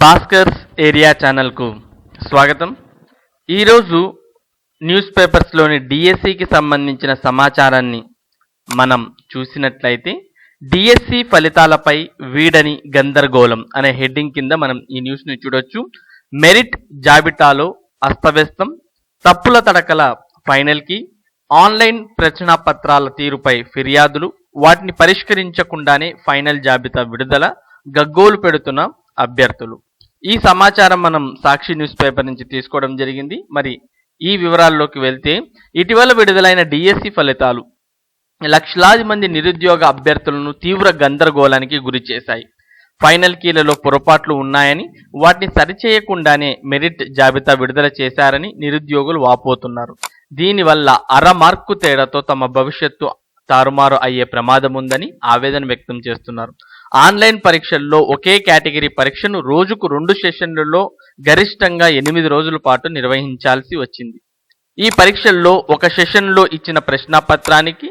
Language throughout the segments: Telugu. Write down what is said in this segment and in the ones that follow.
భాస్కర్స్ ఏరియా ఛానల్కు స్వాగతం. ఈరోజు న్యూస్ పేపర్స్లోని డిఎస్సికి సంబంధించిన సమాచారాన్ని మనం చూసినట్లయితే డిఎస్సి ఫలితాలపై వీడని గందరగోళం అనే హెడ్డింగ్ కింద మనం ఈ న్యూస్ని చూడొచ్చు. మెరిట్ జాబితాలో అస్తవ్యస్తం తప్పుల తడకల ఫైనల్కి ఆన్లైన్ ప్రచనా పత్రాల తీరుపై ఫిర్యాదులు వాటిని పరిష్కరించకుండానే ఫైనల్ జాబితా విడుదల గగ్గోలు పెడుతున్న అభ్యర్థులు. ఈ సమాచారం మనం సాక్షి న్యూస్ పేపర్ నుంచి తీసుకోవడం జరిగింది. మరి ఈ వివరాల్లోకి వెళ్తే ఇటీవల విడుదలైన డిఎస్సి ఫలితాలు లక్షలాది మంది నిరుద్యోగ అభ్యర్థులను తీవ్ర గందరగోళానికి గురి చేశాయి. ఫైనల్ కీలలో పొరపాట్లు ఉన్నాయని వాటిని సరిచేయకుండానే మెరిట్ జాబితా విడుదల చేశారని నిరుద్యోగులు వాపోతున్నారు. దీనివల్ల అర మార్కు తేడాతో తమ భవిష్యత్తు తారుమారు అయ్యే ప్రమాదం ఉందని ఆవేదన వ్యక్తం చేస్తున్నారు. ఆన్లైన్ పరీక్షల్లో ఒకే కేటగిరీ పరీక్షను రోజుకు రెండు సెషన్లలో గరిష్టంగా ఎనిమిది రోజుల పాటు నిర్వహించాల్సి వచ్చింది. ఈ పరీక్షల్లో ఒక సెషన్లో ఇచ్చిన ప్రశ్నాపత్రానికి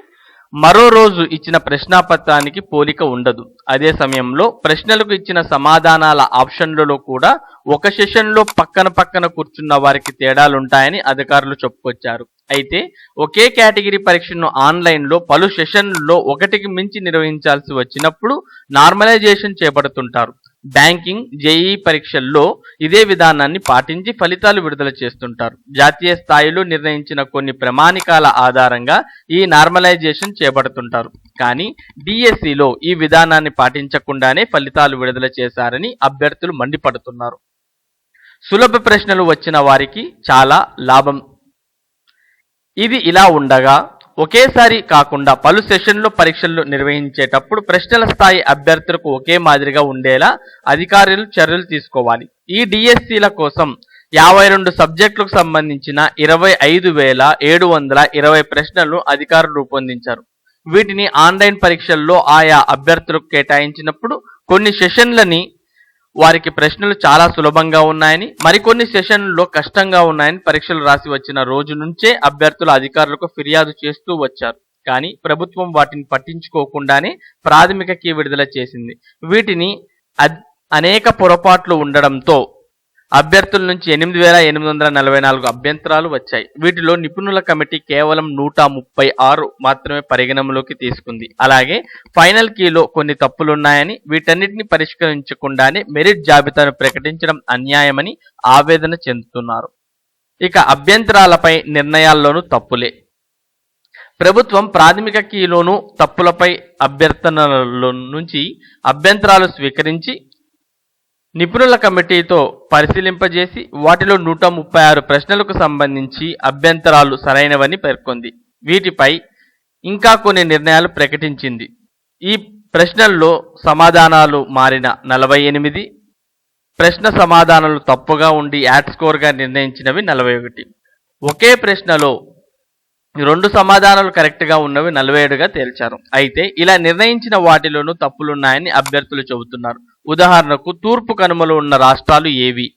మరో రోజు ఇచ్చిన ప్రశ్నాపత్రానికి పోలిక ఉండదు. అదే సమయంలో ప్రశ్నలకు ఇచ్చిన సమాధానాల ఆప్షన్లలో కూడా ఒక సెషన్లో పక్కన పక్కన కూర్చున్న వారికి తేడాలుంటాయని అధికారులు చెప్పుకొచ్చారు. అయితే ఒకే కేటగిరీ పరీక్షను ఆన్లైన్లో పలు సెషన్లలో ఒకటికి మించి నిర్వహించాల్సి వచ్చినప్పుడు నార్మలైజేషన్ చేపడుతుంటారు. బ్యాంకింగ్ జేఈ పరీక్షల్లో ఇదే విధానాన్ని పాటించి ఫలితాలు విడుదల చేస్తుంటారు. జాతీయ స్థాయిలో నిర్ణయించిన కొన్ని ప్రమాణికాల ఆధారంగా ఈ నార్మలైజేషన్ చేపడుతుంటారు. కానీ డిఎస్సిలో ఈ విధానాన్ని పాటించకుండానే ఫలితాలు విడుదల చేశారని అభ్యర్థులు మండిపడుతున్నారు. సులభ ప్రశ్నలు వచ్చిన వారికి చాలా లాభం. ఇది ఇలా ఉండగా ఒకేసారి కాకుండా పలు సెషన్లు పరీక్షలు నిర్వహించేటప్పుడు ప్రశ్నల స్థాయి అభ్యర్థులకు ఒకే మాదిరిగా ఉండేలా అధికారులు చర్యలు తీసుకోవాలి. ఈ డిఎస్సీల కోసం యాభై రెండు సబ్జెక్టులకు సంబంధించిన ఇరవై ఐదు వేల ఏడు వందల ఇరవై ప్రశ్నలను అధికారులు రూపొందించారు. వీటిని ఆన్లైన్ పరీక్షల్లో ఆయా అభ్యర్థులకు కేటాయించినప్పుడు కొన్ని సెషన్లని వారికి ప్రశ్నలు చాలా సులభంగా ఉన్నాయని మరికొన్ని సెషన్లలో కష్టంగా ఉన్నాయని పరీక్షలు రాసి వచ్చిన రోజు నుంచే అభ్యర్థుల అధికారులకు ఫిర్యాదు చేస్తూ వచ్చారు. కానీ ప్రభుత్వం వాటిని పట్టించుకోకుండానే ప్రాథమిక కీ విడుదల చేసింది. వీటిని అద్- అనేక పొరపాట్లు ఉండడంతో అభ్యర్థుల నుంచి ఎనిమిది వేల ఎనిమిది వందల నలభై నాలుగు అభ్యంతరాలు వచ్చాయి. వీటిలో నిపుణుల కమిటీ కేవలం నూట ముప్పై ఆరు మాత్రమే పరిగణనలోకి తీసుకుంది. అలాగే ఫైనల్ కీలో కొన్ని తప్పులున్నాయని వీటన్నిటిని పరిష్కరించకుండానే మెరిట్ జాబితాను ప్రకటించడం అన్యాయమని ఆవేదన చెందుతున్నారు. ఇక అభ్యంతరాలపై నిర్ణయాల్లోనూ తప్పులే. ప్రభుత్వం ప్రాథమిక కీలోను తప్పులపై అభ్యర్థనల నుంచి అభ్యంతరాలు స్వీకరించి నిపుణుల కమిటీతో పరిశీలింపజేసి వాటిలో నూట ముప్పై ఆరు ప్రశ్నలకు సంబంధించి అభ్యంతరాలు సరైనవని పేర్కొంది. వీటిపై ఇంకా కొన్ని నిర్ణయాలు ప్రకటించింది. ఈ ప్రశ్నల్లో సమాధానాలు మారిన నలభై ఎనిమిది ప్రశ్న సమాధానాలు తప్పుగా ఉండి యాడ్ స్కోర్గా నిర్ణయించినవి నలభై ఒకటి. ఒకే ప్రశ్నలో రెండు సమాధానాలు కరెక్ట్గా ఉన్నవి నలభై ఏడుగా తేల్చారు. అయితే ఇలా నిర్ణయించిన వాటిలోనూ తప్పులున్నాయని అభ్యర్థులు చెబుతున్నారు. ఉదాహరణకు తూర్పు కనుమలు ఉన్న రాష్ట్రాలు ఏవి?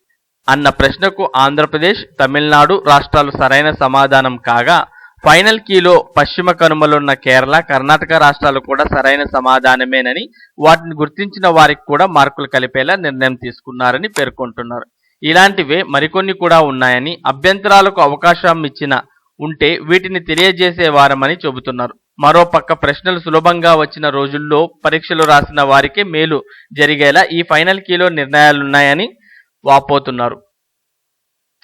అన్న ప్రశ్నకు ఆంధ్రప్రదేశ్ తమిళనాడు రాష్ట్రాలు సరైన సమాధానం కాగా ఫైనల్ కీలో పశ్చిమ కనుమలున్న కేరళ కర్ణాటక రాష్ట్రాలు కూడా సరైన సమాధానమేనని వాటిని గుర్తించిన వారికి కూడా మార్కులు కలిపేలా నిర్ణయం తీసుకున్నారని పేర్కొంటున్నారు. ఇలాంటివే మరికొన్ని కూడా ఉన్నాయని అభ్యంతరాలకు అవకాశం ఇచ్చిన ఉంటే వీటిని తెలియజేసేవారమని చెబుతున్నారు. మరోపక్క ప్రశ్నలు సులభంగా వచ్చిన రోజుల్లో పరీక్షలు రాసిన వారికే మేలు జరిగేలా ఈ ఫైనల్ కీలో నిర్ణయాలున్నాయని వాపోతున్నారు.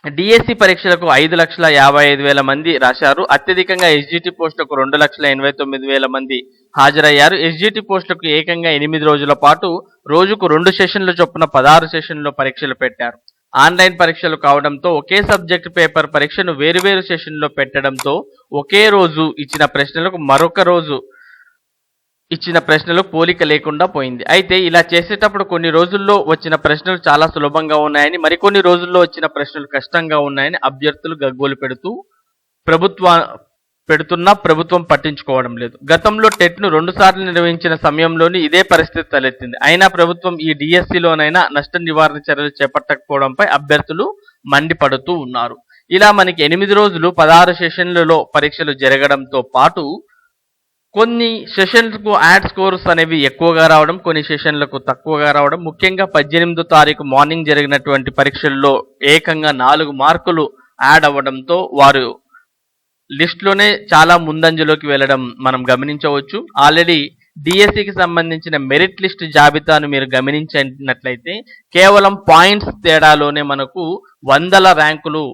డిఎస్సి పరీక్షలకు ఐదు లక్షల యాభై ఐదు వేల మంది రాశారు. అత్యధికంగా ఎస్జిటి పోస్టులకు రెండు లక్షల ఎనభై తొమ్మిది వేల మంది హాజరయ్యారు. ఎస్జిటి పోస్టులకు ఏకంగా ఎనిమిది రోజుల పాటు రోజుకు రెండు సెషన్లు చొప్పున పదహారు సెషన్లో పరీక్షలు పెట్టారు. ఆన్లైన్ పరీక్షలు కావడంతో ఒకే సబ్జెక్ట్ పేపర్ పరీక్షను వేరువేరు సెషన్లో పెట్టడంతో ఒకే రోజు ఇచ్చిన ప్రశ్నలకు మరొక రోజు ఇచ్చిన ప్రశ్నలు పోలిక లేకుండా పోయింది. అయితే ఇలా చేసేటప్పుడు కొన్ని రోజుల్లో వచ్చిన ప్రశ్నలు చాలా సులభంగా ఉన్నాయని మరికొన్ని రోజుల్లో వచ్చిన ప్రశ్నలు కష్టంగా ఉన్నాయని అభ్యర్థులు గగ్గోలు పెడుతూ ప్రభుత్వ పెడుతున్నా ప్రభుత్వం పట్టించుకోవడం లేదు. గతంలో టెట్ను రెండుసార్లు రెండు సార్లు నిర్వహించిన సమయంలోని ఇదే పరిస్థితి తలెత్తింది. అయినా ప్రభుత్వం ఈ డిఎస్సిలోనైనా నష్ట నివారణ చర్యలు చేపట్టకపోవడంపై అభ్యర్థులు మండిపడుతూ ఉన్నారు. ఇలా మనకి ఎనిమిది రోజులు పదహారు సెషన్లలో పరీక్షలు జరగడంతో పాటు కొన్ని సెషన్లకు యాడ్ స్కోర్స్ అనేవి ఎక్కువగా రావడం కొన్ని సెషన్లకు తక్కువగా రావడం ముఖ్యంగా పద్దెనిమిదో తారీఖు మార్నింగ్ జరిగినటువంటి పరీక్షల్లో ఏకంగా నాలుగు మార్కులు యాడ్ అవ్వడంతో వారు లిస్ట్లోనే చాలా ముందంజలోకి వెళ్ళడం మనం గమనించవచ్చు. ఆల్రెడీ డిఎస్సికి సంబంధించిన మెరిట్ లిస్ట్ జాబితాను మీరు గమనించినట్లయితే కేవలం పాయింట్స్ తేడాలోనే మనకు వందల ర్యాంకులు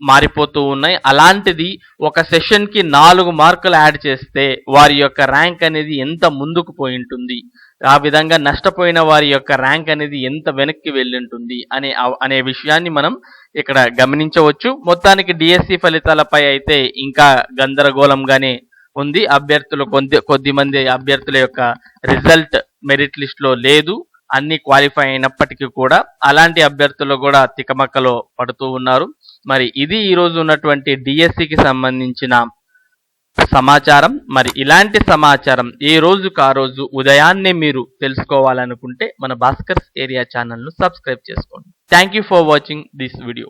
మారిపోతూ ఉన్నాయి. అలాంటిది ఒక సెషన్కి నాలుగు మార్కులు యాడ్ చేస్తే వారి యొక్క ర్యాంక్ అనేది ఎంత ముందుకు పోయి ఉంటుంది? ఆ విధంగా నష్టపోయిన వారి యొక్క ర్యాంక్ అనేది ఎంత వెనక్కి వెళ్ళుంటుంది అనే అనే విషయాన్ని మనం ఇక్కడ గమనించవచ్చు. మొత్తానికి డిఎస్సి ఫలితాలపై అయితే ఇంకా గందరగోళంగానే ఉంది. అభ్యర్థులు కొద్ది కొద్ది మంది అభ్యర్థుల యొక్క రిజల్ట్ మెరిట్ లిస్ట్లో లేదు. అన్ని క్వాలిఫై అయినప్పటికీ కూడా అలాంటి అభ్యర్థులు కూడా తికమక్కలో పడుతూ ఉన్నారు. మరి ఇది ఈ రోజు ఉన్నటువంటి డిఎస్సికి సంబంధించిన సమాచారం. మరి ఇలాంటి సమాచారం ఏ రోజుకు ఆ రోజు ఉదయాన్నే మీరు తెలుసుకోవాలనుకుంటే మన భాస్కర్స్ ఏరియా ఛానల్ను సబ్స్క్రైబ్ చేసుకోండి. Thank you for watching this video